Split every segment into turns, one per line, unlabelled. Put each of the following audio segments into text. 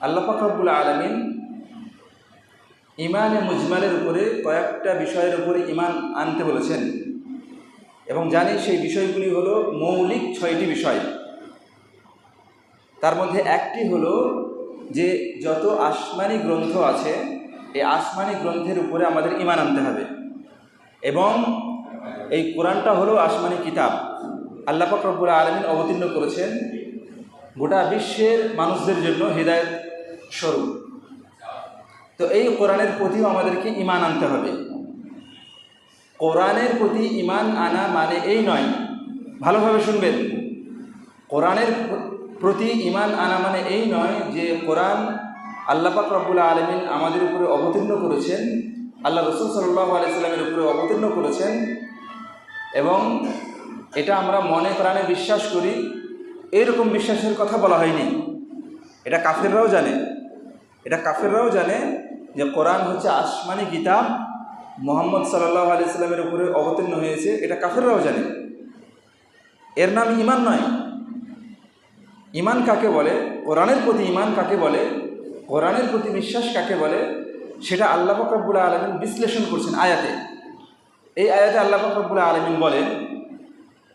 আল্লাহ ফাকরবুল আলমিন ইমানে মুজমালের উপরে কয়েকটা বিষয়ের উপরে ইমান আনতে বলেছেন। এবং জানি সেই বিষয়গুলি হলো মৌলিক ছয়টি বিষয়। তার মধ্যে একটি হলো যে যত আসমানি গ্রন্থ আছে, এই আসমানি গ্রন্থের উপরে আমাদের ইমান আনতে হবে। এবং এই কোরআনটা হলো আসমানি কিতাব। আল্লাহ পাক রব্বুল আলমিন অবতীর্ণ করেছেন গোটা বিশ্বের মানুষদের জন্য হৃদায়ত স্বরূপ তো এই কোরআনের প্রতিও আমাদেরকে ইমান আনতে হবে। কোরআনের প্রতি ইমান আনা মানে এই নয়। ভালোভাবে শুনবেন। কোরআনের প্রতি ইমান আনা মানে এই নয় যে কোরআন আল্লাপাক রব্বুল আলমিন আমাদের উপরে অবতীর্ণ করেছেন, আল্লাহ রসুল সাল্লাহ আলাইস্লামের উপরে অবতীর্ণ করেছেন এবং এটা আমরা মনে প্রাণে বিশ্বাস করি। এরকম বিশ্বাসের কথা বলা হয়নি। এটা কাফেররাও জানে। এটা কাফেররাও জানে যে কোরআন হচ্ছে আসমানি কিতাব, মোহাম্মদ সাল্লাহ আলি সাল্লামের উপরে অবতীর্ণ হয়েছে, এটা কাফেররাও জানে। এর নাম ইমান নয়। ইমান কাকে বলে? কোরআনের প্রতি ইমান কাকে বলে? কোরআনের প্রতি বিশ্বাস কাকে বলে? সেটা আল্লাহ ফকরবুল্লা আলমিন বিশ্লেষণ করছেন আয়াতে। এই আয়াতে আল্লাহ ফকরবুল্লা আলমিন বলেন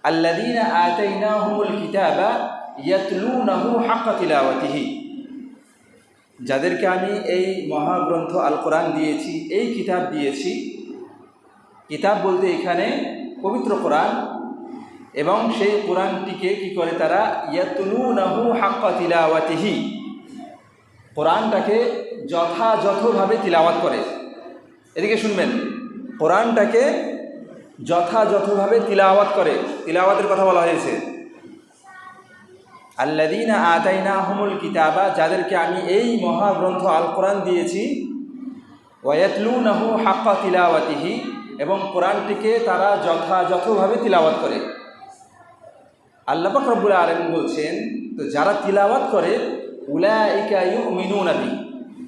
আল্লাদিন আতাইনাহুমুল কিতাবা ইয়াতলুনাহু হাক্কা তিলাওয়াতিহি। যাদেরকে আমি এই মহাগ্রন্থ আল কোরআন দিয়েছি, এই কিতাব দিয়েছি, কিতাব বলতে এখানে পবিত্র কোরআন এবং সেই কোরআনটিকে কি করে তারা, ইয়াতুলুনাহু হাক্কা তিলাওয়াতিহি, কোরআনটাকে যথাযথভাবে তিলাওয়াত করে। এদিকে শুনবেন, কোরআনটাকে যথাযথভাবে তিলাওয়াত করে। তিলাওয়াতের কথা বলা হয়েছে। আল্লাদিনা আতাইনা হুমুল কিতাবা, যাদেরকে আমি এই মহাগ্রন্থ আল কোরআন দিয়েছি ওয়াতলু নাহু হাক্কা তিলাওয়াতিহি, এবং কোরআনটিকে তারা যথাযথভাবে তিলাওয়াত করে। আল্লাপাক রব্বুল আলম বলছেন, তো যারা তিলাওয়াত করে উলাইকায়ু মিনু নাবি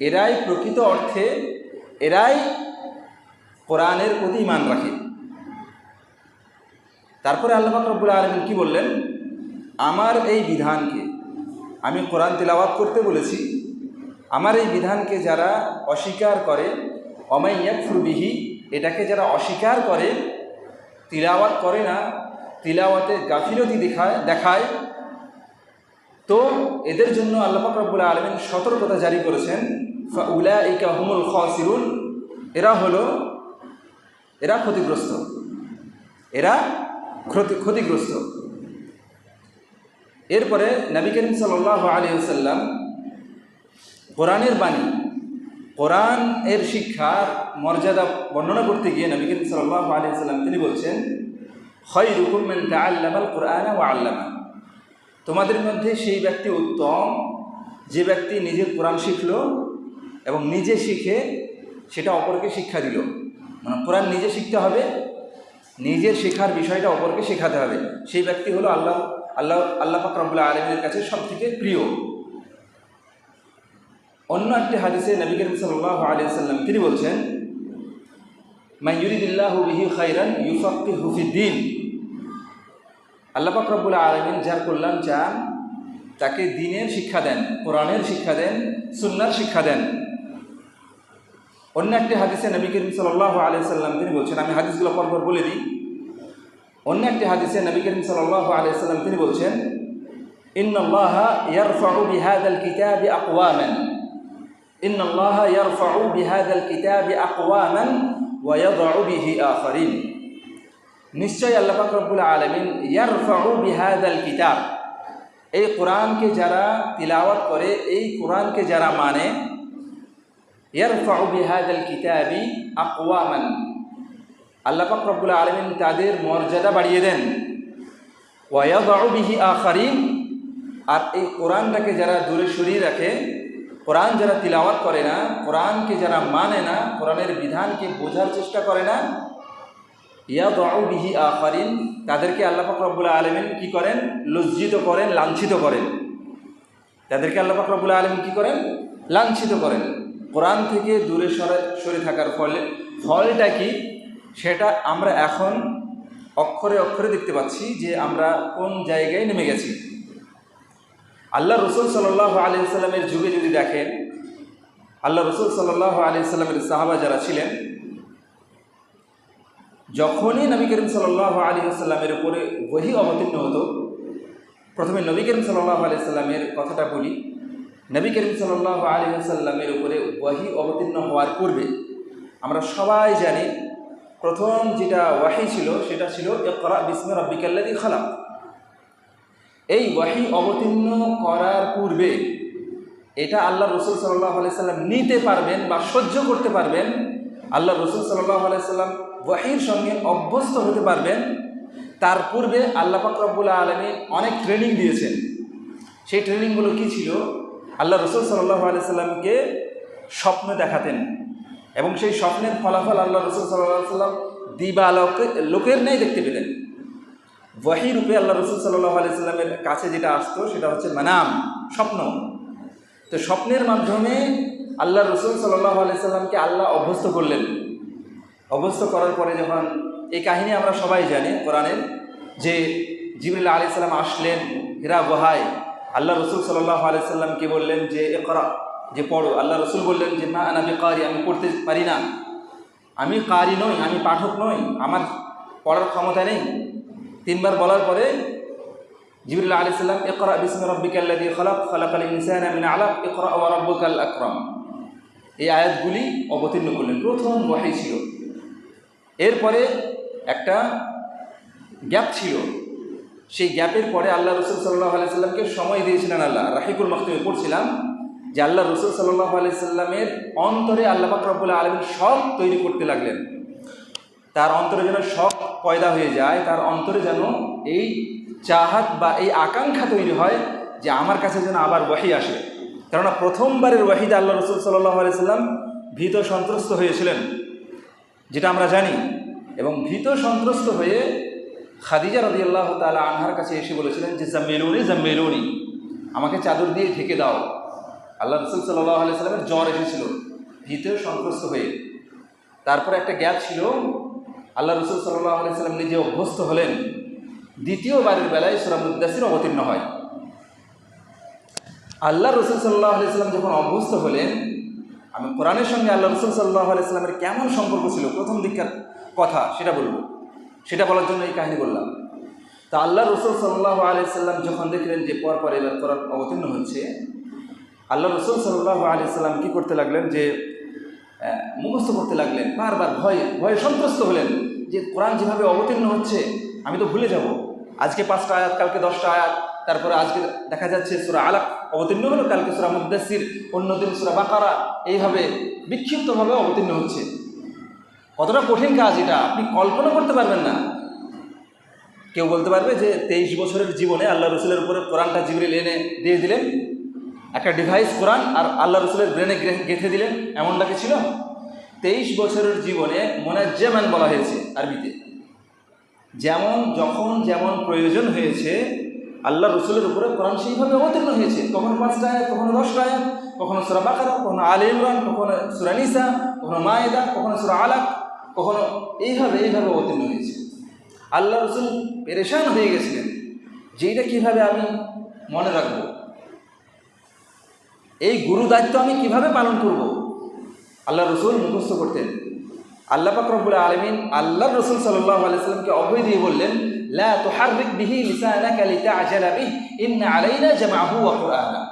এরাই প্রকৃত অর্থে, এরাই কোরআনের প্রতি ইমান রাখে। তারপরে আল্লাপাক রব্বুল আলমিন কি বললেন? আমার এই বিধানকে, আমি কোরআন তিলাওয়াত করতে বলেছি, আমার এই বিধানকে যারা অস্বীকার করে অমাইয়াকফুরবিহি এটাকে যারা অস্বীকার করে, তিলাওয়াত করে না, তিলাওয়াতে গাফিলতি দেখায় দেখায়, তো এদের জন্য আল্লাপাক রব্বুল আলমিন সতর্কতা জারি করেছেন উলা ইকা হুমুল খসিরুল এরা হলো, এরা ক্ষতিগ্রস্ত, এরা ক্ষতি, ক্ষতিগ্রস্ত। এরপরে নবী করিম সাল আলী সাল্লাম কোরআনের বাণী, কোরআন এর শিক্ষার মর্যাদা বর্ণনা করতে গিয়ে নবী করিম সাল্লাহ আলী সাল্লাম তিনি বলছেন হয় রুকুমেন আল্লামাল কোরআন ও আল্লামা। তোমাদের মধ্যে সেই ব্যক্তি উত্তম, যে ব্যক্তি নিজে কোরআন শিখল এবং নিজে শিখে সেটা অপরকে শিক্ষা দিল। মানে কোরআন নিজে শিখতে হবে, নিজের শেখার বিষয়টা অপরকে শেখাতে হবে। সেই ব্যক্তি হলো আল্লাহ আল্লাহ আল্লাহ ফাকরবুল্লাহ আলমের কাছে সব থেকে প্রিয়। অন্য একটি হাদিসে নবী করিম সাল্লাহ আলিয়া সাল্লাম তিনি বলছেন মাইয়ুরিদুল্লাহ বিহি খাইরান ইউফাক্কি হুফিদ্দিন আল্লাহ ফাকরবুল্লাহ আলমিন যার কল্যাণ চান, তাকে দিনের শিক্ষা দেন, কোরআনের শিক্ষা দেন, সুন্নার শিক্ষা দেন। অন্য একটি হাদিসে নবী করিম সাল্লাহ আলিয়া সাল্লাম তিনি বলছেন, আমি হাদিসগুলো পরপর বলে দিই। অন্য একটি হাদিসে নবী করিম সাল্লাহ আলাইসাল্লাম তিনি বলছেন ইন্নআল্লাহ ইয়ারফাউ বিহাদাল কিতাবি আকওয়ামান ইন্নআল্লাহ ইয়ারফাউ বিহাদাল কিতাবি আকওয়ামান ওয়া ইয়াদউ বিহি আখারিন নিশ্চয় আল্লাহ পাক রব্বুল আলামিন ইয়ারফাউ বিহাদাল কিতাব এই কোরআনকে যারা তিলাওয়াত করে এই কোরআনকে যারা মানে ইয়ারফাউ বিহাদাল কিতাবি আকওয়ামান আল্লাহ পাক রব্বুল আলমিন তাদের মর্যাদা বাড়িয়ে দেন। ওয়াবিহি আখারিন। আর এই কোরআনটাকে যারা দূরে সরিয়ে রাখে, কোরআন যারা তিলাওয়াত করে না, কোরআনকে যারা মানে না, কোরআনের বিধানকে বোঝার চেষ্টা করে না ইয়া বিহি আখারিন, তাদেরকে আল্লাহ পাক রব্বুল আলমিন কী করেন? লজ্জিত করেন, লাঞ্ছিত করেন। তাদেরকে আল্লাহ পাক রব্বুল আলমিন কী করেন? লাঞ্ছিত করেন। কোরআন থেকে দূরে সরে সরে থাকার ফলে, ফলটা কি? সেটা আমরা এখন অক্ষরে অক্ষরে দেখতে পাচ্ছি যে আমরা কোন জায়গায় নেমে গেছি। আল্লাহ রসুল সাল্লাহ আলি সাল্লামের যুগে যদি দেখেন, আল্লাহ রসুল সাল্লাহ আলি সাল্লামের সাহাবা যারা ছিলেন, যখনই নবী করিম সাল্লাহ আলী সাল্লামের উপরে বহি অবতীর্ণ হতো, প্রথমে নবী করিম সাল্লাহ আলি সাল্লামের কথাটা বলি, নবী করিম সাল্লাহ আলী সাল্লামের উপরে ওয়াহি অবতীর্ণ হওয়ার পূর্বে আমরা সবাই জানি প্রথম যেটা ওয়াহি ছিল, সেটা ছিল একরা বিসমে রব্বিকাল্লাদি খালাক। এই ওয়াহি অবতীর্ণ করার পূর্বে, এটা আল্লাহ রসুল সাল্লাহ আলাইসাল্লাম নিতে পারবেন বা সহ্য করতে পারবেন আল্লাহ রসুল সাল্লাহ আলাইসাল্লাম ওয়াহির সঙ্গে অভ্যস্ত হতে পারবেন। তার পূর্বে আল্লাহ ফাকরাবুল্লা আলমী অনেক ট্রেনিং দিয়েছেন। সেই ট্রেনিংগুলো কি ছিল? আল্লাহ রসুল সাল্লাহ আলাইসাল্লামকে স্বপ্ন দেখাতেন। এবং সেই স্বপ্নের ফলাফল আল্লাহ রসুল সাল্লাহ সাল্লাম দিবা লোকে, লোকের নেই দেখতে পেলেন। ওয়াহি রূপে আল্লাহ রসুল সাল্লাহ আলাইসাল্লামের কাছে যেটা আসতো, সেটা হচ্ছে মানাম, স্বপ্ন। তো স্বপ্নের মাধ্যমে আল্লাহ রসুল সাল্লাহ আলাইসাল্লামকে আল্লাহ অভ্যস্ত করলেন। অভ্যস্ত করার পরে যখন এই কাহিনী আমরা সবাই জানি কোরআনের, যে জিবরুল্লাহ আলি সাল্লাম আসলেন, হীরা গুহায়। আল্লাহ রসুল সাল্লাহ আলাইসাল্লামকে বললেন যে এ করা যে পড়ো, আল্লাহ রসুল বললেন যে না আমি কারি আমি পড়তে পারি না। আমি কারি নই, আমি পাঠক নই, আমার পড়ার ক্ষমতা নেই। তিনবার বলার পরে জিবরুল্লাহ আলি সাল্লাম ইকরা বিসমি রব্বিকাল্লাযী খালাক, খালাকাল ইনসানা মিন আলাক, ইকরা ওয়া রাব্বুকাল আকরাম। এই আয়াতগুলি অবতীর্ণ করলেন। প্রথম ওয়াহি ছিল। এরপরে একটা গ্যাপ ছিল। সেই গ্যাপের পরে আল্লাহ রসুল সাল্লাহ আলাইসাল্লামকে সময় দিয়েছিলেন আল্লাহ। রাহিকুল মাহতুমে পড়ছিলাম। যে আল্লাহ রসুল সাল্লাহ আলাইসাল্লামের অন্তরে আল্লাহ পাকরবুল্লা আলমীর শখ তৈরি করতে লাগলেন। তার অন্তরে যেন শখ পয়দা হয়ে যায়, তার অন্তরে যেন এই চাহাত বা এই আকাঙ্ক্ষা তৈরি হয় যে আমার কাছে যেন আবার ওয়াহি আসে। কেননা প্রথমবারের ওয়াহিদে আল্লাহ রসুল সাল্লাহ আলাইসাল্লাম ভীত সন্ত্রস্ত হয়েছিলেন, যেটা আমরা জানি। এবং ভীত সন্ত্রস্ত হয়ে খাদিজা রদি আল্লাহ তালা আনহার কাছে এসে বলেছিলেন যে, জাম্মেলুনি জাম্মেলুনি, আমাকে চাদর দিয়ে ঢেকে দাও। আল্লাহ রসুল সাল্লাহ আলাইসাল্লামের জ্বর এসেছিল। ভীত, সন্ত্রস্ত হয়ে। তারপরে একটা গ্যাপ ছিল, আল্লাহ রসুল সাল্লাহ আলাইসাল্লাম নিজে অভ্যস্ত হলেন। দ্বিতীয়বারের বেলায় সুরামুদ্দাসির অবতীর্ণ হয়। আল্লাহ রসুল সাল্লাহ আলাইসাল্লাম যখন অভ্যস্ত হলেন, আমি কোরআনের সঙ্গে আল্লাহ রসুল সাল্লাহ আলাইস্লামের কেমন সম্পর্ক ছিল, প্রথম দিককার কথা সেটা বলব। সেটা বলার জন্য এই কাহিনী বললাম। তা আল্লাহ রসুল সাল্লাহ আলাইসাল্লাম যখন দেখলেন যে পর পর এবার কোরআন অবতীর্ণ হচ্ছে আল্লাহ রসুল সাল্লাহ আলাইসাল্লাম কী করতে লাগলেন যে মুখস্থ করতে লাগলেন, বারবার ভয়ে ভয়ে সন্ত্রস্ত হলেন যে কোরআন যেভাবে অবতীর্ণ হচ্ছে, আমি তো ভুলে যাব। আজকে পাঁচটা আয়াত, কালকে দশটা আয়াত, তারপরে আজকে দেখা যাচ্ছে সুরা আলাপ অবতীর্ণ হলো, কালকে সুরা মুদাসির অন্যদিন সুরা বাকারা, এইভাবে বিক্ষিপ্তভাবে অবতীর্ণ হচ্ছে। কতটা কঠিন কাজ এটা, আপনি কল্পনা করতে পারবেন না। কেউ বলতে পারবে যে, তেইশ বছরের জীবনে আল্লাহ রসুলের উপরে কোরআনটা জিবরিল এনে দিয়ে দিলেন একটা ডিভাইস কোরআন আর আল্লাহ রসুলের ব্রেনে গেঁথে দিলেন, এমনটা কি ছিল? তেইশ বছরের জীবনে মোনাজ্জেমান বলা হয়েছে আরবিতে। যেমন, যখন যেমন প্রয়োজন হয়েছে, আল্লাহ রসুলের উপরে কোরআন সেইভাবে অবতীর্ণ হয়েছে। কখনো পাঁচটা আয়াত, কখনো দশটা আয়াত, কখনো সুরা বাকারা, কখনো আলে ইমরান, কখনো সুরা নিসা, কখনো মায়েদা, কখনো সুরা আলাক, কখনো এইভাবে এইভাবে অবতীর্ণ হয়েছে। আল্লাহ রসুল পেরেশান হয়ে গেছিলেন। যে এটা কীভাবে আমি মনে রাখব? এই গুরু দায়িত্ব আমি কীভাবে পালন করব? আল্লাহ রসুল মুখস্থ করতেন। আল্লাহ পাকরবুল আলমিন আল্লাহ রসুল সাল্লাহ আলাইসাল্লামকে অভয় দিয়ে বললেন, লা তুহাররিক বিহি লিসানাকা লিতাআজালা বিহি, ইন্না আলাইনা জামাহু ওয়া কুরআনা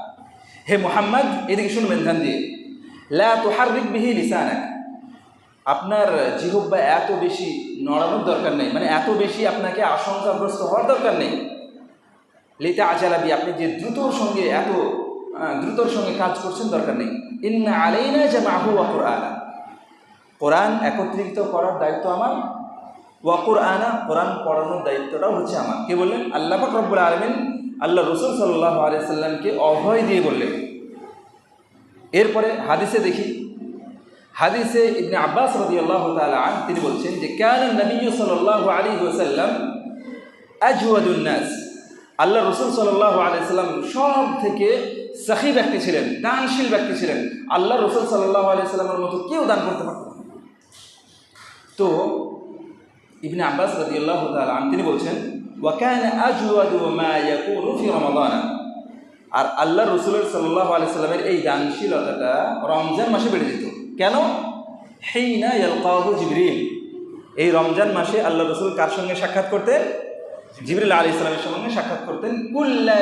হে মুহাম্মদ, এদিকে শুনবেন ধ্যান দিয়ে। লা তুহাররিক বিহি লিসানাক। আপনার জিহব্বা এত বেশি নড়ানোর দরকার নেই মানে এত বেশি আপনাকে আশঙ্কাগ্রস্ত হওয়ার দরকার নেই। লিতা আজালাবি আপনি যে দ্রুতর সঙ্গে এত দ্রুতর সঙ্গে কাজ করছেন, দরকার নেই। ইন্না আলাইনা জামাহু ওয়া কুরআনা। কোরআন একত্রিত করার দায়িত্ব আমার ওয়াকুর আনা কোরআন পড়ানোর দায়িত্বটাও হচ্ছে আমার। কে বললেন? আল্লাহ রব্বুল আলমিন আল্লাহ রসুল সাল্লাহ আলিয়াল্লামকে অভয় দিয়ে বললেন। এরপরে হাদিসে দেখি, হাদিসে ইবনে আব্বাস রদি আল্লাহ তালান তিনি বলছেন যে, কেন নবী সাল্লাহ আলী ওসাল্লাম আজওয়াদুন্নাস আল্লাহ রসুল সাল্লাহ আলিয়াল্লাম সব থেকে সাহি ব্যক্তি ছিলেন, দানশীল ব্যক্তি ছিলেন। আল্লাহ রসুল সাল্লাহ আলিয়াল্লামের মতো কেউ দান করতে পারত তো ইবনে আব্বাস রাদিয়াল্লাহু আন তিনি বলছেন আর আল্লাহ রসুলের সাল্লাহ আলাইসাল্লামের এই দানশীলতাটা রমজান মাসে বেড়ে যেত। কেন? হেইনা ইয়ালকাহু জিবরিল। এই রমজান মাসে আল্লাহ রসুল কার সঙ্গে সাক্ষাৎ করতেন? জিবরিল আলী ইসলামের সঙ্গে সাক্ষাৎ করতেন, কুল্লা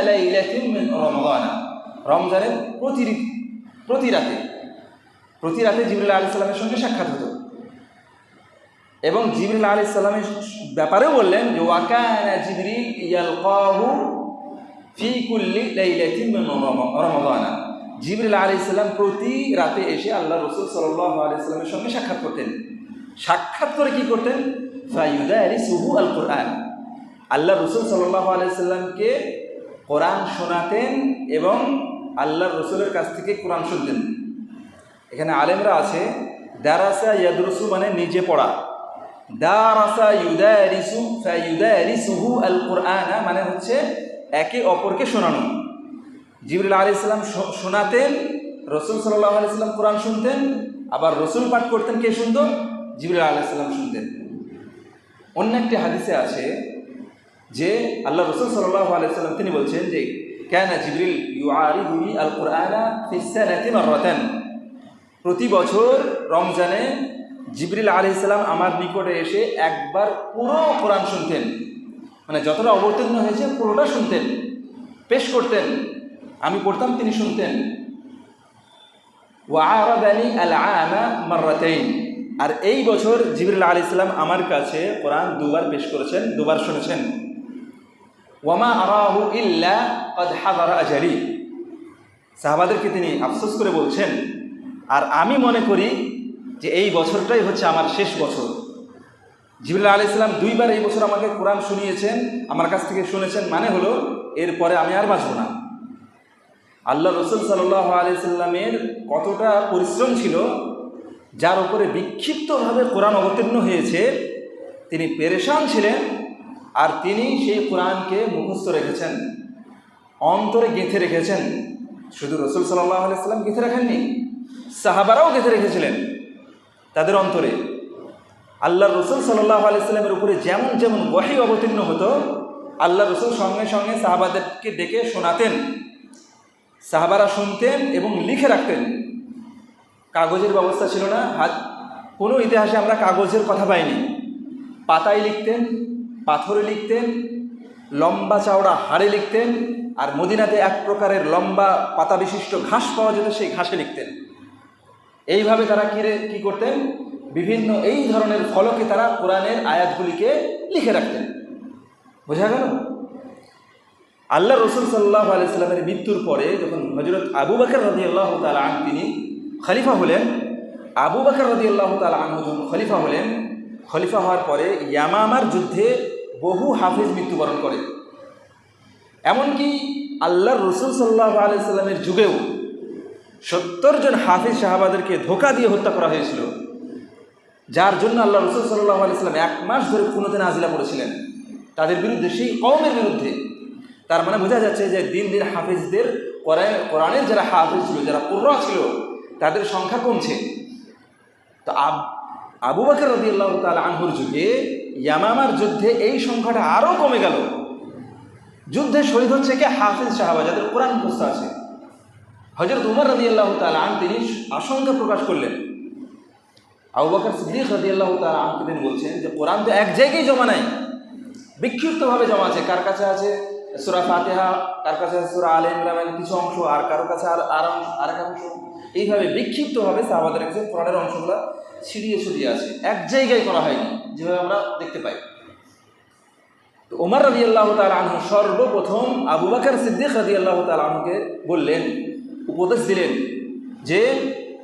রমাদান। রমজানের প্রতি প্রতি রাতে প্রতি রাতে জিবরিল আলী ইসলামের সঙ্গে সাক্ষাৎ হতো। এবং জিবরিল আলী ইসলামের ব্যাপারেও বললেন যে ওয়াকানা জিবরিল ইয়ালকাহু ফি কুল্লি লাইলাতিন মিন রমাদান। জিবরিল আলী ইসলাম প্রতি রাতে এসে আল্লাহ রসুল সাল্লাহ আলি ইসলামের সঙ্গে সাক্ষাৎ করতেন। সাক্ষাৎ করে কি করতেন? আলী সুহু আল কোরআন আল্লাহ রসুল সাল্লাহ আলাইসাল্লামকে কোরআন শোনাতেন এবং আল্লাহ রসুলের কাছ থেকে কোরআন শুনতেন। এখানে আলেমরা আছে, দারাসা ইয়াদরসু মানে নিজে পড়া। দারাসা ইউদারিসু ইউদারিসুহু আল কোরআন মানে হচ্ছে একে অপরকে শোনানো। জিবরুল আলি ইসলাম শোনাতেন, রসুল সাল্লাহ আলি আলাইসাল্লাম কোরআন শুনতেন, আবার রসুল পাঠ করতেন, কে শুনত? জিবরুল আলি ইসলাম শুনতেন। অন্য একটি হাদিসে আছে যে আল্লাহ রসুল সাল্লাহ আলাইসাল্লাম তিনি বলছেন যে কেন জিবরিল ইউ আরিহুনি আল কোরআনা ফিসানাতি প্রতি বছর রমজানে জিবরিল আলি ইসলাম আমার নিকটে এসে একবার পুরো কোরআন শুনতেন। মানে যতটা অবতীর্ণ হয়েছে পুরোটা শুনতেন, পেশ করতেন, আমি পড়তাম তিনি শুনতেন। ওয়ারাদানি আল আমা মাররাতাইন। আর এই বছর জিবরিল আলি ইসলাম আমার কাছে কোরআন দুবার পেশ করেছেন, দুবার শুনেছেন। ওয়ামা আরাহু ইল্লা কদ হাদারা আজারি সাহাবাদেরকে তিনি আফসোস করে বলছেন, আর আমি মনে করি যে এই বছরটাই হচ্ছে আমার শেষ বছর। জিবুল্লাহ আলি ইসলাম দুইবার এই বছর আমাকে কোরআন শুনিয়েছেন, আমার কাছ থেকে শুনেছেন মানে হলো, এরপরে আমি আর বাঁচব না। আল্লাহ রসুল সাল্লাহ আলি সাল্লামের কতটা পরিশ্রম ছিল, যার উপরে বিক্ষিপ্তভাবে কোরআন অবতীর্ণ হয়েছে, তিনি পেরেশান ছিলেন আর তিনি সেই কোরআনকে মুখস্থ রেখেছেন, অন্তরে গেঁথে রেখেছেন। শুধু রসুল সাল্লাহ আলাইসাল্লাম গেঁথে রাখেননি, সাহাবারাও গেঁথে রেখেছিলেন তাদের অন্তরে। আল্লাহ রসুল সাল্লাহ আলাইস্লামের উপরে যেমন যেমন ওয়াহি অবতীর্ণ হতো আল্লাহ রসুল সঙ্গে সঙ্গে সাহাবাদেরকে ডেকে শোনাতেন, সাহাবারা শুনতেন এবং লিখে রাখতেন। কাগজের ব্যবস্থা ছিল না, হাত কোনো ইতিহাসে আমরা কাগজের কথা পাইনি। পাতায় লিখতেন পাথরে লিখতেন, লম্বা চাওড়া হাড়ে লিখতেন, আর মদিনাতে এক প্রকারের লম্বা পাতা বিশিষ্ট ঘাস পাওয়া যেত, সেই ঘাসে লিখতেন। এইভাবে তারা কিরে কী করতেন? বিভিন্ন এই ধরনের ফলকে তারা কোরআনের আয়াতগুলিকে লিখে রাখতেন। বোঝা গেল? আল্লাহ রসুল সাল্লাহ আলাইস্লামের মৃত্যুর পরে যখন হজরত আবু বাকর রদি আল্লাহ তাল আন তিনি খলিফা হলেন, আবু বাকর রদি আল্লাহ তাল আন যখন খলিফা হলেন, খলিফা হওয়ার পরে ইয়ামামার যুদ্ধে বহু হাফিজ মৃত্যুবরণ করে। এমনকি আল্লাহর রসুল সাল্লাহ আলাইস্লামের যুগেও সত্তর জন হাফিজ সাহাবাদেরকে ধোকা দিয়ে হত্যা করা হয়েছিল। যার জন্য আল্লাহ রসুল সাল্লাহ আলাইস্লাম এক মাস ধরে পুনতে নাজিলা করেছিলেন। তাদের বিরুদ্ধে, সেই কমের বিরুদ্ধে। তার মানে বোঝা যাচ্ছে যে দিন দিন হাফিজদের কোরআনের যারা হাফিজ ছিল, যারা পুর্রা ছিল, তাদের সংখ্যা কমছে। তো আব বাকর রদি আল্লাহ তাল আনহুর যুগে ইয়ামামার যুদ্ধে এই সংখ্যাটা আরও কমে গেল। যুদ্ধে শহীদ হচ্ছে কে? হাফিজ সাহাবা যাদের কোরআন মুখস্থ আছে। হজরত উমর রদি আল্লাহ তাল আন তিনি আশঙ্কা প্রকাশ করলেন। আবু বাকর সিদ্দিক রদি আল্লাহ তাল আনকে তিনি বলছেন যে, কোরআন তো এক জায়গায় জমা নাই। বিক্ষিপ্তভাবে জমা আছে। কার কাছে আছে? সুরা ফাতেহা, কার কাছে আছে? সুরা আল ইমরানের কিছু অংশ, আর কারও কাছে আর আর আর এক অংশ। এইভাবে বিক্ষিপ্তভাবে সাহাবাদের কাছে কোরআনের অংশগুলো ছিড়িয়ে ছড়িয়ে আছে। এক জায়গায় করা হয়নি। যেভাবে আমরা দেখতে পাই। তো ওমর রাজি আল্লাহ তাল আনহু সর্বপ্রথম আবু বাকর সিদ্দিক রাজি আল্লাহ তাল আনহুকে বললেন, উপদেশ দিলেন যে,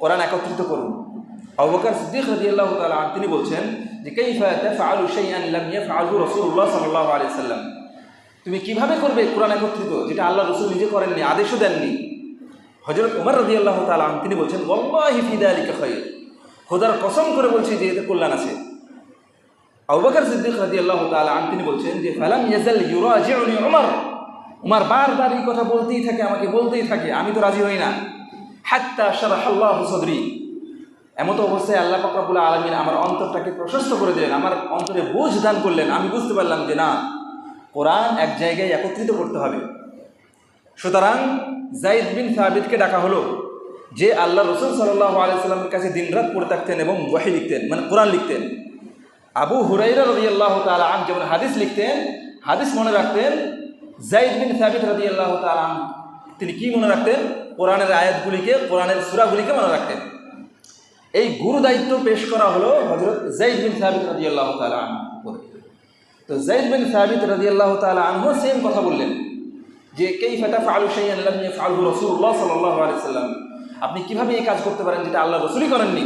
কোরআন একত্রিত করুন। আবু বকর সিদ্দিক রাজি আল্লাহ তাল তিনি বলছেন যে, কাইফা তাফআলু শাইআন লাম ইয়াফআলহু রাসূলুল্লাহ সাল্লাল্লাহু আলাইহি সাল্লাম। তুমি কীভাবে করবে কোরআন একত্রিত, যেটা আল্লাহ রসুল নিজে করেননি, আদেশও দেননি? হজরত উমর রাজি আল্লাহ তাল আন তিনি বলছেন ওল্লাহি ফিদা আলিকা খৈর খোদার কসম করে বলছি যে, এতে কল্যাণ আছে। আবুবাকর সিদ্দিক রাজি আল্লাহ তাল আন তিনি বলছেন যে, ফালাম ইয়াজাল ইউরাজিউনি উমর। উমার বারবার এই কথা বলতেই থাকে, আমাকে বলতেই থাকে, আমি তো রাজি হই না। হাত্তা শারাহাল্লাহ সদরি। এমতো অবস্থায় আল্লাহ পাকরাবুল্লাহ আলমিন আমার অন্তরটাকে প্রশস্ত করে দিলেন, আমার অন্তরে বোঝ দান করলেন। আমি বুঝতে পারলাম যে, না, কোরআন এক জায়গায় একত্রিত করতে হবে। সুতরাং জাইদ বিন সাবিদকে ডাকা হলো, যে আল্লাহ রসুল সাল্লাহ আলাইসাল্লামের কাছে দিনরাত পড়ে থাকতেন এবং ওয়াহি লিখতেন মানে কোরআন লিখতেন। আবু হুরাইরা রদি আল্লাহ তালাম যেমন হাদিস লিখতেন, হাদিস মনে রাখতেন জাইদ বিন সাবিদ রদি আল্লাহ তালাম তিনি কি মনে রাখতেন? কোরআনের আয়াতগুলিকে, কোরআনের সুরাগুলিকে মনে রাখতেন। এই গুরু দায়িত্ব পেশ করা হলো হজরত জাইদ বিন সাবিদ রদি আল্লাহ তালাম তো জাইদ বিন সাবিদ রদি আল্লাহ তালা আনহু সেম কথা বললেন, যে কেই ফেটা ফালু সেই আল্লাহ ফালু রসুল্লাহ সাল্লাহ আলাইসাল্লাম আপনি কীভাবে এই কাজ করতে পারেন যেটা আল্লাহ রসুলই করেননি?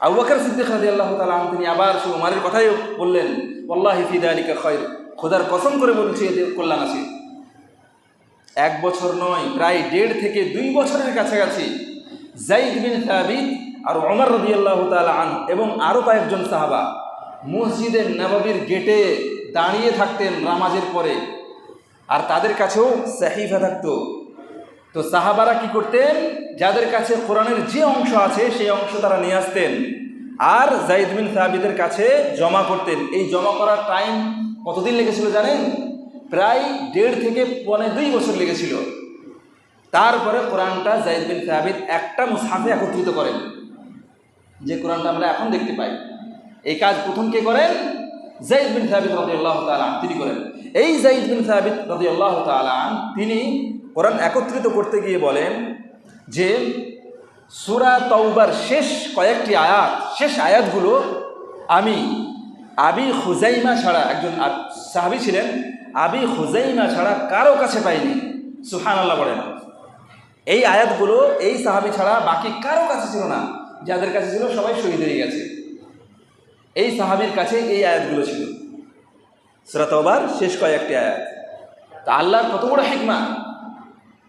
আবু বকর সিদ্দিক রাজি আল্লাহ তালা তিনি আবার সে উমারের কথাই বললেন আল্লাহ হিফিদা আলিকা খয়ের। খোদার কসম করে বলছি, এতে কল্যাণ আছে। এক বছর নয়, প্রায় দেড় থেকে দুই বছরের কাছাকাছি জাইদ বিন সাবিদ আর অমর রবি আল্লাহ আন এবং আরও কয়েকজন সাহাবা মসজিদের নবাবির গেটে দাঁড়িয়ে থাকতেন নামাজের পরে। আর তাদের কাছেও সাহিফা থাকতো। তো সাহাবারা কি করতেন? যাদের কাছে কোরআনের যে অংশ আছে, সেই অংশ তারা নিয়ে আসতেন। আর জাইদ বিন সাহাবিদের কাছে জমা করতেন। এই জমা করার টাইম কতদিন লেগেছিল জানেন? প্রায় দেড় থেকে পনে দুই বছর লেগেছিল। তারপরে কোরআনটা জাইদ বিন সাহাবিদ একটা মুসাফে একত্রিত করেন। যে কোরআনটা আমরা এখন দেখতে পাই। এই কাজ প্রথম কে করেন? জাইদ বিন সাহাবিদ রদি আল্লাহ তালাম তিনি করেন। এই জাইদ বিন সাহাবিদ রদি আল্লাহ তালাম তিনি কোরআন একত্রিত করতে গিয়ে বলেন যে সুরা তৌবার শেষ কয়েকটি আয়াত, শেষ আয়াতগুলো আমি আবি হুজাইমা ছাড়া একজন সাহাবি ছিলেন, আবি হুজাইমা ছাড়া কারও কাছে পাইনি। সুহান আল্লাহ বলেন। এই আয়াতগুলো এই সাহাবি ছাড়া বাকি কারও কাছে ছিল না, যাদের কাছে ছিল সবাই শহীদ হয়ে গেছে। এই সাহাবির কাছে এই আয়াতগুলো ছিল। সুরা তওবার শেষ কয়েকটি আয়াত। তা আল্লাহর কত বড় হিকমা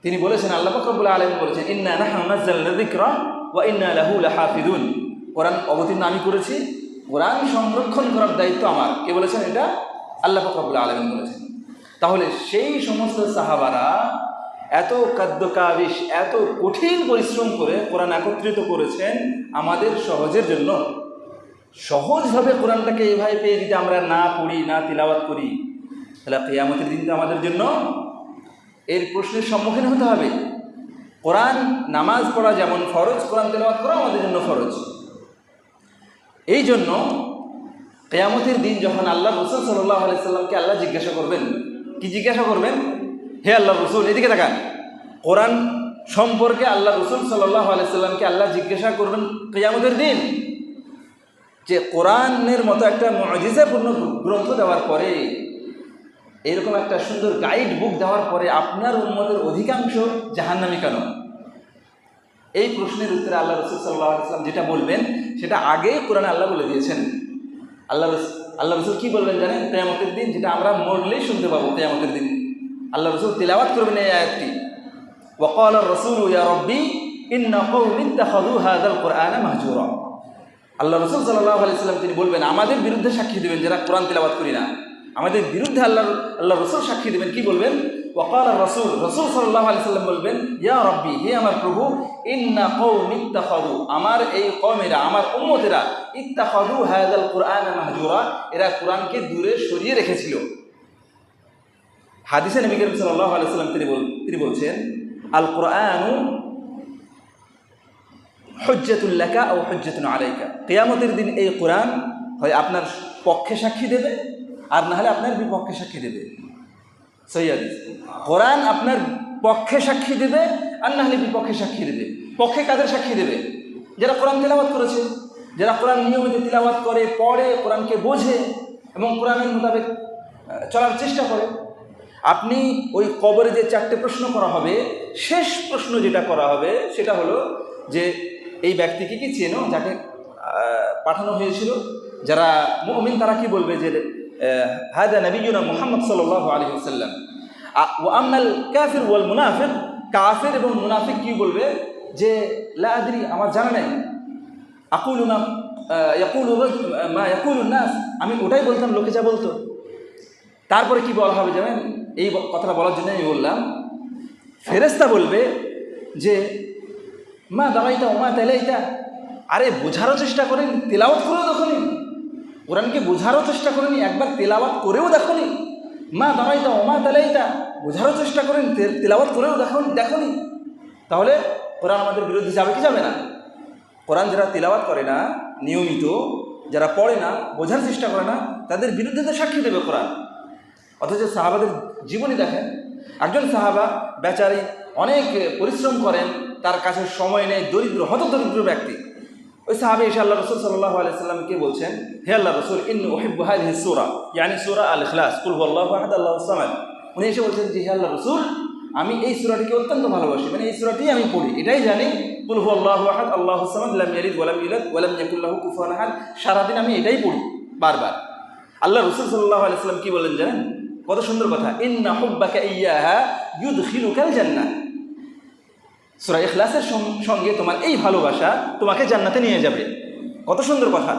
তিনি বলেছেন, আল্লাহ ফকরবুল আলম বলেছেন, ইন্না নাহ্রা ওয়া ইন্না লাহু লাহাফিদুন। কোরআন অবতীর্ণ আমি করেছি, কোরআন সংরক্ষণ করার দায়িত্ব আমার। কে বলেছেন এটা? আল্লাহ ফকরবুল আলম বলেছেন। তাহলে সেই সমস্ত সাহাবারা এত কাদ্যকাবিশ এত কঠিন পরিশ্রম করে কোরআন একত্রিত করেছেন আমাদের সহজের জন্য। সহজভাবে কোরআনটাকে এভাবে পেয়ে যদি আমরা না পড়ি, না তিলাবাত করি, তাহলে কেয়ামতের দিন আমাদের জন্য এর প্রশ্নের সম্মুখীন হতে হবে। কোরআন, নামাজ পড়া যেমন ফরজ, কোরআন তেলাওয়াত করা আমাদের জন্য ফরজ। এই জন্য কেয়ামতের দিন যখন আল্লাহ রসুল সাল্লাহ আলাইসাল্লামকে আল্লাহ জিজ্ঞাসা করবেন, কি জিজ্ঞাসা করবেন? হে আল্লাহ রসুল, এদিকে দেখান কোরআন সম্পর্কে আল্লাহ রসুল সাল্লাহ আলাইসাল্লামকে আল্লাহ জিজ্ঞাসা করবেন কেয়ামতের দিন। যে কোরআনের মতো একটা মজিজাপূর্ণ গ্রন্থ দেওয়ার পরে এরকম একটা সুন্দর গাইড বুক দেওয়ার পরে আপনার উন্মতের অধিকাংশ জাহান্নামি কেন? এই প্রশ্নের উত্তরে আল্লাহ রসুল সাল্লাহ আসলাম যেটা বলবেন, সেটা আগে কোরআনে আল্লাহ বলে দিয়েছেন। আল্লাহ আল্লাহ রসুল কী বলবেন জানেন? কেয়ামতের দিন যেটা আমরা মরলেই শুনতে পাবো কেয়ামতের দিন। আল্লাহ রসুল তিলাবাত করবেন এই আয়াতটি। ওয়াকাল রসুল, ইয়া রব্বি মাহজুরা। আল্লাহ রসুল সাল্লাহ আলাইসাল্লাম তিনি বলবেন, আমাদের বিরুদ্ধে সাক্ষী দেবেন যারা কোরআন তিলাবাত করি না। আমাদের বিরুদ্ধে আল্লাহ আল্লাহ রসুল সাক্ষী দেবেন, কি বলবেন? ওকাল রসুল রসুল সাল্লাহ আলি সাল্লাম বলবেন, ইয়া রব্বি, হে আমার প্রভু, ইন্না কৌ ইত্তাখাদু আমার এই কমেরা আমার উম্মতেরা ইত্তাখাদু হায়াদাল কোরআন মাহজুরা, এরা কোরআনকে দূরে সরিয়ে রেখেছিল। হাদিসে নবী করিম সাল্লাহ আলি সাল্লাম তিনি বল, তিনি বলছেন, আল কোরআনু হজ্জাতুল্লাকা ও হজ্জাতুন আলাইকা। কেয়ামতের দিন এই কোরআন হয় আপনার পক্ষে সাক্ষী দেবে আর না হলে আপনার বিপক্ষে সাক্ষী দেবে। সৈয়াদ কোরআন আপনার পক্ষে সাক্ষী দেবে আর না হলে বিপক্ষে সাক্ষী দেবে। পক্ষে কাদের সাক্ষী দেবে? যারা কোরআন তিলাবাত করেছে, যারা কোরআন নিয়মিত তিলাবাত করে, পড়ে, কোরআনকে বোঝে এবং কোরআনের মোতাবেক চলার চেষ্টা করে। আপনি ওই কবরে যে চারটে প্রশ্ন করা হবে, শেষ প্রশ্ন যেটা করা হবে, সেটা হলো যে এই ব্যক্তিকে কি চেনো? যাকে পাঠানো হয়েছিল? যারা মুমিন, তারা কি বলবে যে নবীনা মোহাম্মদ সাল্লাহ আলী সাল্লাম ও আম্মাল কাফির ওয়াল মুনাফিক, কাফের এবং মুনাফিক কি বলবে? যে লাদ্রি আমার জানা নেই। আকুল মা ইয়াকুল মা ইয়াকুল নাস, আমি ওটাই বলতাম, লোকে যা বলতো। তারপরে কি বলা হবে জানেন? এই কথাটা বলার জন্য আমি বললাম ফেরেস্তা বলবে যে, মা দাঁড়াইতা ওমা তেলাইতা। আরে, বোঝারও চেষ্টা করেন, তেলাওয়াত করেও দেখনি কোরআনকে বোঝারও চেষ্টা করেনি, একবার তেলাওয়াত করেও দেখনি। মা দাঁড়াইতা ওমা তেলাইতা বোঝারও চেষ্টা করেন তেলাওয়াত করেও দেখুন দেখুনি। তাহলে কোরআন আমাদের বিরুদ্ধে যাবে কি যাবে না? কোরআন যারা তিলাওয়াত করে না, নিয়মিত, যারা পড়ে না, বোঝার চেষ্টা করে না, তাদের বিরুদ্ধে তো সাক্ষী দেবে কোরআন। অথচ সাহাবাদের জীবনী দেখেন, একজন সাহাবা বেচারি অনেক পরিশ্রম করেন, তার কাছে সময় নেই, দরিদ্র হত দরিদ্র ব্যক্তি। ওই সাহাবি এসে আল্লাহ রসুল সাল্লাহ আলাইসাল্লামকে বলছেন? হে আল্লাহ রসুল ইন ওহিব হাদিহি সুরা। ইয়ানি সুরা আল ইখলাস কুল আল্লাহ আহাদ আল্লাহ সামাদ। উনি এসে বলছেন যে হে আল্লাহ রসুল আমি এই সুরাটিকে অত্যন্ত ভালোবাসি। মানে এই সুরাটি আমি পড়ি এটাই জানি। কুল হু আল্লাহ আহাদ আল্লাহ সামাদ লাম ইয়ালিদ ওয়ালাম ইউলাদ ওয়ালাম ইয়াকুল্লাহ কুফুয়ান আহাদ। সারাদিন আমি এটাই পড়ি বারবার। আল্লাহ রসুল সাল্লাহ আলাইসাল্লাম কি বলেন জানেন? কত সুন্দর কথা। ইন্না হুব্বাকা ইয়াহা ইউদখিলুকাল জান্নাহ। সূরা ইখলাসের সঙ্গে তোমার এই ভালোবাসা তোমাকে জান্নাতে নিয়ে যাবে। কত সুন্দর কথা।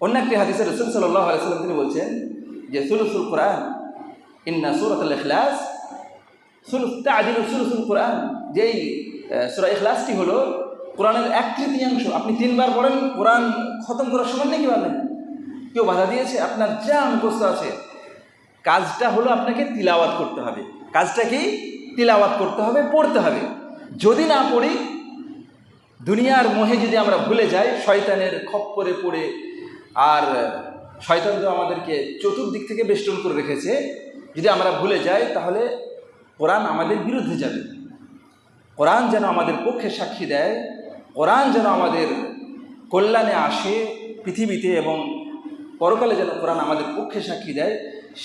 অন্য একটি হাদিসে রসুল সাল্লাহ তিনি বলছেন যে, সুলুসুল কোরআন, ইন্না সুরত তাদিল সুলুসুল কোরআন। যেই সুরা ইখলাসটি হলো কোরআনের এক তৃতীয়াংশ। আপনি তিনবার পড়েন, কোরআন খতম করার সময় নাকি পারবেন কেউ বাধা দিয়েছে, আপনার যা মুখস্থ আছে। কাজটা হলো আপনাকে তিলাওয়াত করতে হবে। কাজটা কি? তিলাওয়াত করতে হবে, পড়তে হবে। যদি না পড়ি, দুনিয়ার মোহে যদি আমরা ভুলে যাই, শয়তানের খপ্পরে পড়ে, আর শয়তান তো আমাদেরকে চতুর্দিক থেকে বেষ্টন করে রেখেছে, যদি আমরা ভুলে যাই, তাহলে কোরআন আমাদের বিরুদ্ধে যাবে। কোরআন যেন আমাদের পক্ষে সাক্ষী দেয়, কোরআন যেন আমাদের কল্যাণে আসে পৃথিবীতে এবং পরকালে যেন কোরআন আমাদের পক্ষে সাক্ষী দেয়,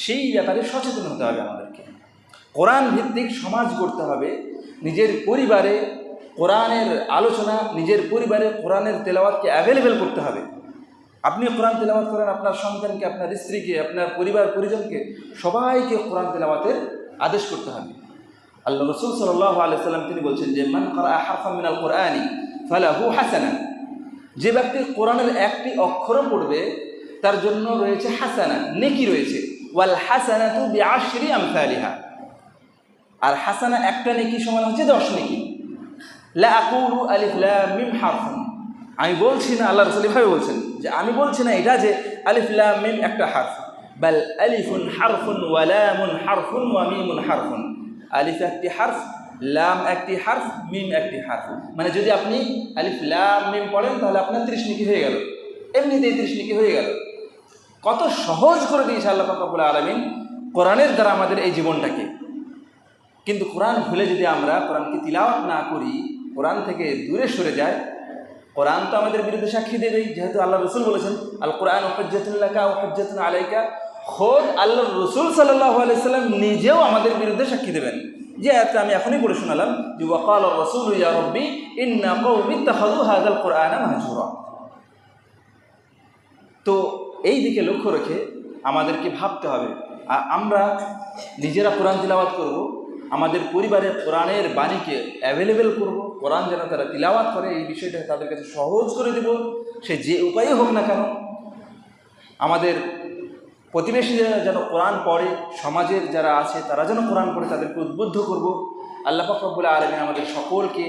সেই ব্যাপারে সচেতন হতে হবে আমাদেরকে। কোরআন ভিত্তিক সমাজ গড়তে হবে। নিজের পরিবারে কোরআনের আলোচনা, নিজের পরিবারে কোরআনের তেলাওয়াতকে অ্যাভেলেবেল করতে হবে। আপনি কোরআন তেলাওয়াত করেন আপনার সন্তানকে, আপনার স্ত্রীকে, আপনার পরিবার, পরিজনকে, সবাইকে কোরআন তেলাওয়াতের আদেশ করতে হবে। আল্লাহ রসুল সাল্লাহ আলাইসাল্লাম তিনি বলছেন যে, মান করা হারফা মিনাল কোরআনি ফালাহু হাসানা যে ব্যক্তি কোরআনের একটি অক্ষরও পড়বে, তার জন্য রয়েছে হাসানা নেকি রয়েছে। ওয়াল হাসানা তু বিআশরি আমসালিহা। আর হাসানা একটা নেকি সমান হচ্ছে দশ নেকি। আলিফ মিম হারফুন। আমি বলছি না, আল্লাহ রসুল এভাবে বলছেন যে আমি বলছি না এটা যে আলিফ মিম একটা হারফ। বাল আলিফুন হারফুন ওয়া লামুন হারফুন ওয়া মিমুন হারফুন। আলিফ একটি হারফ, লাম একটি হারফ, মিম একটি হারফ। মানে যদি আপনি আলিফ লাম মিম পড়েন তাহলে আপনার নিকি হয়ে গেল। এমনিতেই নিকি হয়ে গেল। কত সহজ করে দিয়েছে আল্লাহ ফাকবুল আলমিন কোরআনের দ্বারা আমাদের এই জীবনটাকে। কিন্তু কোরআন ভুলে যদি আমরা কোরআনকে তিলাওয়াত না করি, কোরআন থেকে দূরে সরে যায় কোরআন তো আমাদের বিরুদ্ধে সাক্ষী দেবেই যেহেতু আল্লাহ রসুল বলেছেন আল কোরআন হজ্জাতুল্লাকা ও হজ্জাতুন আলাইকা। খোদ আল্লাহ রসুল সাল্লাহ আলাইসাল্লাম নিজেও আমাদের বিরুদ্ধে সাক্ষী দেবেন। যে আয়াতটা আমি এখনই পড়ে শোনালাম, যে, ওয়াকাল রসুল ইয়া ইন্না কৌমি তাহাদু হাদাল কোরআন মাহজুরা। তো এই দিকে লক্ষ্য রেখে আমাদেরকে ভাবতে হবে আর আমরা নিজেরা কোরআন তিলাওয়াত করব আমাদের পরিবারের কোরআনের বাণীকে অ্যাভেলেবেল করব, কোরআন যেন তারা তিলাওয়াত করে, এই বিষয়টা তাদের কাছে সহজ করে দেব। সে যে উপায়ে হোক না কেন, আমাদের প্রতিবেশীরা যেন কোরআন পড়ে, সমাজের যারা আছে তারা যেন কোরআন পড়ে, তাদেরকে উদ্বুদ্ধ করব। আল্লাহ ফাকবুল আলমিন আমাদের সকলকে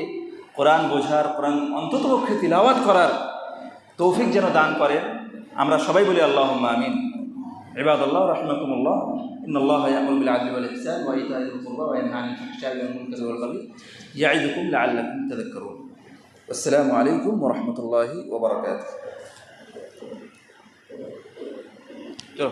কোরআন বোঝার, কোরআন অন্ততপক্ষে তিলাওয়াত করার তৌফিক যেন দান করেন। আমরা সবাই বলি আল্লাহ আমিন। عباد الله رحمكم الله. إن الله يأمر بالعدل والإحسان وإيتاء ذي القربى وينهى عن الفحشاء والمنكر والبغي يعظكم لعلكم تذكرون. والسلام عليكم ورحمة الله وبركاته. চলো